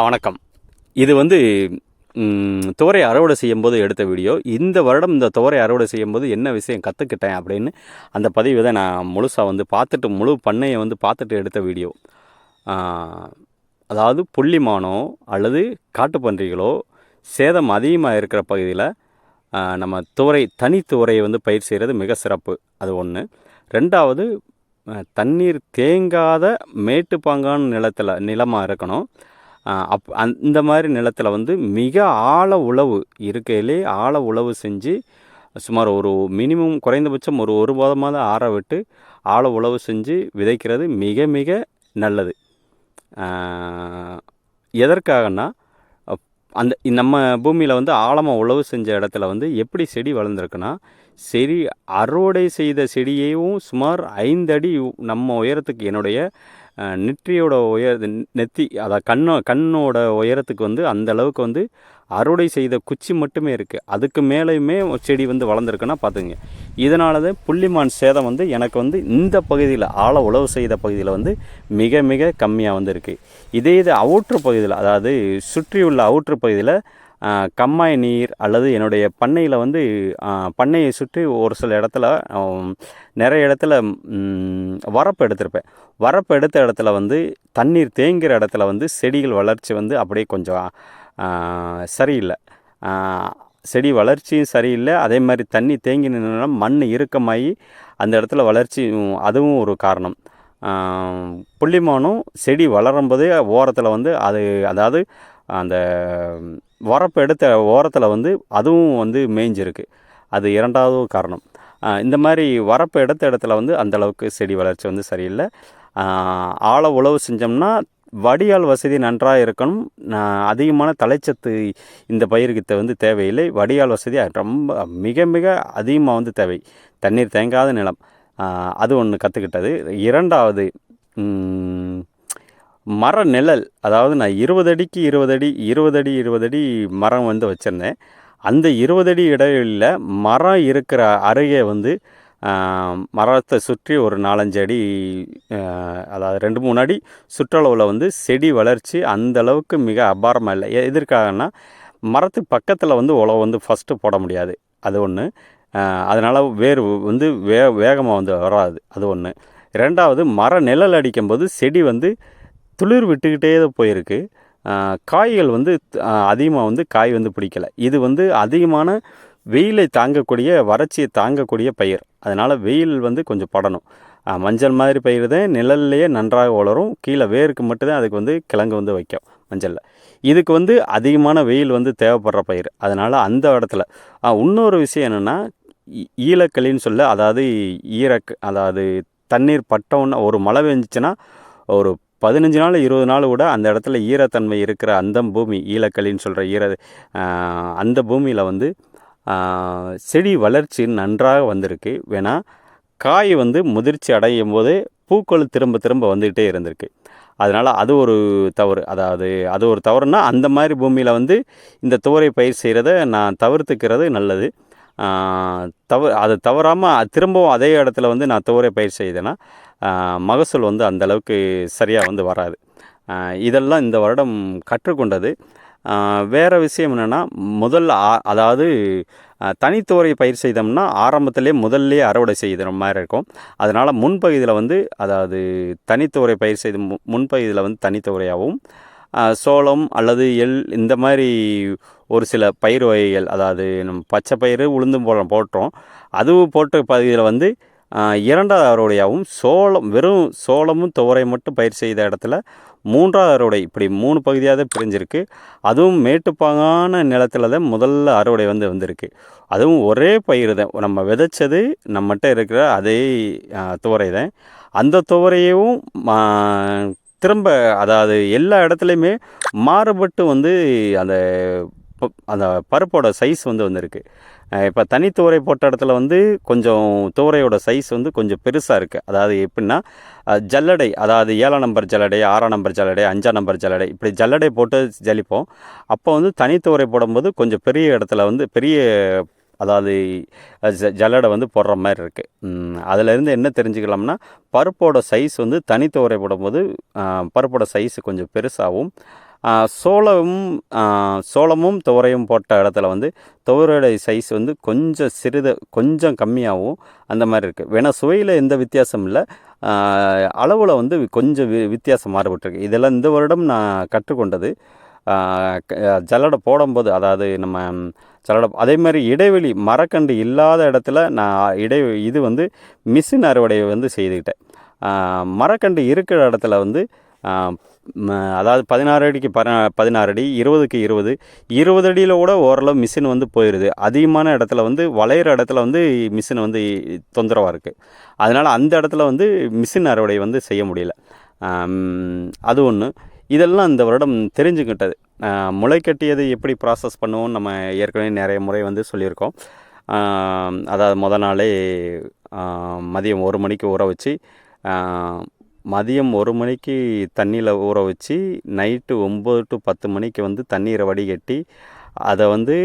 வணக்கம். இது வந்து துவரை அறுவடை செய்யும்போது எடுத்த வீடியோ. இந்த வருடம் இந்த துவரை அறுவடை செய்யும்போது என்ன விஷயம் கற்றுக்கிட்டேன் அப்படின்னு அந்த பதிவை தான் நான் முழுசாக வந்து பார்த்துட்டு முழு பண்ணையை வந்து பார்த்துட்டு எடுத்த வீடியோ. அதாவது புள்ளிமானோ அல்லது காட்டுப்பன்றிகளோ சேதம் அதிகமாக இருக்கிற பகுதியில் நம்ம துவரை தனித்துவரையை வந்து பயிர் செய்கிறது மிக சிறப்பு. அது ஒன்று ரெண்டாவது தண்ணீர் தேங்காத மேட்டுப்பாங்கான நிலத்தில் நிலமாக இருக்கணும். அப் அந்த மாதிரி நிலத்தில் வந்து மிக ஆழ உழவு இருக்கையிலே ஆழ உழவு செஞ்சு சுமார் ஒரு மினிமம் குறைந்தபட்சம் ஒரு ஒரு மாதமாவது ஆற விட்டு ஆழ உழவு செஞ்சு விதைக்கிறது மிக மிக நல்லது. எதற்காகனா எதற்காகன்னா அப்- அந்த நம்ம பூமியில் வந்து ஆழமாக உழவு செஞ்ச இடத்துல வந்து எப்படி செடி வளர்ந்துருக்குன்னா செடி அறுவடை செய்த செடியையும் சுமார் ஐந்து அடி நம்ம உயரத்துக்கு என்னுடைய நெற்றியோட உயர நெத்தி அதாவது கண்ணோ கண்ணோட உயரத்துக்கு வந்து அந்த அளவுக்கு வந்து அறுவடை செய்த குச்சி மட்டுமே இருக்குது அதுக்கு மேலேயுமே செடி வந்து வளர்ந்துருக்குன்னா பார்த்துங்க இதனால தான் புள்ளிமான் சேதம் வந்து எனக்கு வந்து இந்த பகுதியில் ஆழ உழவு செய்த பகுதியில் வந்து மிக மிக கம்மியாக வந்து இருக்குது இதே இது அவுட்ரு பகுதியில் அதாவது சுற்றியுள்ள அவுட்ரு பகுதியில் கம்மாய் நீர் அல்லது என்னுடைய பண்ணையில் வந்து பண்ணையை சுற்றி ஒரு சில இடத்துல நிறைய இடத்துல வரப்பு எடுத்திருப்பேன். வரப்பு எடுத்த இடத்துல வந்து தண்ணீர் தேங்குகிற இடத்துல வந்து செடிகள் வளர்ச்சி வந்து அப்படியே கொஞ்சம் சரியில்லை. செடி வளர்ச்சியும் சரியில்லை. அதே மாதிரி தண்ணி தேங்கி நின்னா மண் இறுக்கமாகி அந்த இடத்துல வளர்ச்சி அதுவும் ஒரு காரணம். புள்ளிமானும் செடி வளரும்போதே ஓரத்தில் வந்து அது அதாவது அந்த வரப்பு எடுத்த ஓரத்தில் வந்து அதுவும் வந்து மேய்ஞ்சிருக்கு. அது இரண்டாவது காரணம். இந்த மாதிரி வரப்பு எடுத்த இடத்துல வந்து அந்தளவுக்கு செடி வளர்ச்சி வந்து சரியில்லை. ஆழ உழவு செஞ்சோம்னா வடியால் வசதி நன்றாக இருக்கணும். நான் அதிகமான தலைச்சத்து இந்த பயிருக்கு வந்து தேவையில்லை. வடியால் வசதி ரொம்ப மிக மிக அதிகமாக வந்து தேவை. தண்ணீர் தேங்காத நிலம். அது ஒன்று கற்றுக்கிட்டது இரண்டாவது மர நிழல் அதாவது நான் இருபது அடிக்கு இருபது அடி இருபது அடி இருபது அடி மரம் வந்து வச்சுருந்தேன். அந்த இருபது அடி இடைவெளியில் மரம் இருக்கிற அருகே வந்து மரத்தை சுற்றி ஒரு நாலஞ்சு அடி அதாவது ரெண்டு மூணு அடி சுற்றளவில் வந்து செடி வளர்ச்சி அந்த அளவுக்கு மிக அபாரமாக இல்லை. எ- எதற்காகன்னா மரத்து பக்கத்தில் வந்து உழவு வந்து ஃபஸ்ட்டு போட முடியாது. அது ஒன்று அதனால் வேர் வந்து வே வேகமாக வந்து வராது. அது ஒன்று ரெண்டாவது மர நிழல் அடிக்கும்போது செடி வந்து துளிர் விட்டுக்கிட்டே தான் போயிருக்கு. காய்கள் வந்து அதிகமாக வந்து காய் வந்து பிடிக்கல. இது வந்து அதிகமான வெயிலை தாங்கக்கூடிய வறட்சியை தாங்கக்கூடிய பயிர். அதனால் வெயில் வந்து கொஞ்சம் படணும். மஞ்சள் மாதிரி பயிர் தான் நிழல்லையே நன்றாக வளரும். கீழே வேருக்கு மட்டும்தான் அதுக்கு வந்து கிழங்கு வந்து வைக்கும் மஞ்சளில். இதுக்கு வந்து அதிகமான வெயில் வந்து தேவைப்படுற பயிர். அதனால் அந்த இடத்துல. இன்னொரு விஷயம் என்னென்னா ஈலக்களின்னு சொல்ல அதாவது ஈரக் அதாவது தண்ணீர் பட்டவுன்னு ஒரு மழை பெஞ்சிச்சுன்னா ஒரு பதினஞ்சு நாள் இருபது நாள் கூட அந்த இடத்துல ஈரத்தன்மை இருக்கிற அந்த பூமி ஈழக்களின்னு சொல்கிற ஈர அந்த பூமியில் வந்து செடி வளர்ச்சி நன்றாக வந்திருக்கு. வேணா காய் வந்து முதிர்ச்சி அடையும் போது பூக்கள் திரும்ப திரும்ப வந்துக்கிட்டே இருந்திருக்கு. அதனால் அது ஒரு தவறு. அதாவது அது ஒரு தவறுனா அந்த மாதிரி பூமியில் வந்து இந்த துவரை பயிர் செய்கிறத நான் தவிர்த்துக்கிறது நல்லது. தவ அது தவறாமல் திரும்பவும் அதே இடத்துல வந்து நான் துவரை பயிர் செய்தேன்னா மகசூல் வந்து அந்த அளவுக்கு சரியாக வந்து வராது. இதெல்லாம் இந்த வருடம் கற்றுக்கொண்டது. வேறு விஷயம் என்னென்னா முதல்ல அதாவது ஆஹ் தனித்துவரை பயிர் செய்தோம்னா ஆரம்பத்திலே முதல்லே அறுவடை செய்கிற மாதிரி இருக்கும். அதனால் முன்பகுதியில் வந்து அதாவது தனித்துவரை பயிர் செய்த மு முன்பகுதியில் வந்து தனித்துவரையாகவும் சோளம் அல்லது எள் இந்த மாதிரி ஒரு சில பயிர் வகைகள் அதாவது நம்ம பச்சை பயிறு உளுந்தும் போல போட்டோம். அதுவும் போட்ட பகுதியில் வந்து இரண்டாவது அறுவடையாகவும் சோளம் வெறும் சோளமும் துவரை மட்டும் பயிர் செய்த இடத்துல மூன்றாவது அறுவடை இப்படி மூணு பகுதியாக தான் பிரிஞ்சிருக்கு. அதுவும் மேட்டுப்பாங்கான நிலத்தில் தான் முதல்ல அறுவடை வந்து வந்திருக்கு. அதுவும் ஒரே பயிர் தான். நம்ம விதைச்சது நம்மகிட்ட இருக்கிற அதே துவரை தான். அந்த துவரையும் திரும்ப அதாவது எல்லா இடத்துலையுமே மாறுபட்டு வந்து அந்த அந்த பருப்போட சைஸ் வந்து வந்திருக்கு. இப்போ தனி துவரை போட்ட இடத்துல வந்து கொஞ்சம் துவரையோட சைஸ் வந்து கொஞ்சம் பெருசாக இருக்குது அதாவது எப்படின்னா ஜல்லடை அதாவது ஏழாம் நம்பர் ஜல்லடை ஆறாம் நம்பர் ஜல்லடை அஞ்சாம் நம்பர் ஜல்லடை இப்படி ஜல்லடை போட்டு ஜலிப்போம். அப்போ வந்து தனி துவரை போடும்போது கொஞ்சம் பெரிய இடத்துல வந்து பெரிய அதாவது ஜ- ஜல்லடை வந்து போடுற மாதிரி இருக்குது அதிலேருந்து என்ன தெரிஞ்சுக்கலாம்னா பருப்போட சைஸ் வந்து தனித்துவரை போடும்போது பருப்போட சைஸ் கொஞ்சம் பெருசாகவும் சோளமும் சோளமும் துவரையும் போட்ட இடத்துல வந்து துவரோட சைஸ் வந்து கொஞ்சம் சிறிது கொஞ்சம் கம்மியாகவும் அந்த மாதிரி இருக்குது வேணால் சுவையில் எந்த வித்தியாசம் இல்லை. அளவில் வந்து கொஞ்சம் வி வித்தியாசம் மாறுபட்டிருக்கு. இதெல்லாம் இந்த வருடம் நான் கற்றுக்கொண்டது. ஜல்லடை போடும்போது அதாவது நம்ம ஜல்லடை அதே மாதிரி இடைவெளி மரக்கண்டு இல்லாத இடத்துல நான் இடை இது வந்து மிஷின் அறுவடையை வந்து செய்துக்கிட்டேன். மரக்கண்டு இருக்கிற இடத்துல வந்து அதாவது பதினாறு அடிக்கு ப பதினாறு அடி இருபதுக்கு இருபது இருபது அடியில் கூட ஓரளவு மிஷின் வந்து போயிடுது அதிகமான இடத்துல வந்து வளையிற இடத்துல வந்து மிஷின் வந்து தொந்தரவாக இருக்குது அதனால் அந்த இடத்துல வந்து மிஷின் அறுவடை வந்து செய்ய முடியல. அது ஒன்று இதெல்லாம் இந்த வருடம் தெரிஞ்சுக்கிட்டது. முளை கட்டியது எப்படி ப்ராசஸ் பண்ணுவோம் நம்ம ஏற்கனவே நிறைய முறை வந்து சொல்லியிருக்கோம். அதாவது முத நாளே மதியம் ஒரு மணிக்கு ஊற வச்சு மதியம் ஒரு மணிக்கு தண்ணியில் ஊற வச்சு நைட்டு ஒம்பது டு பத்து மணிக்கு வந்து தண்ணீரை வடிகட்டி அதை வந்து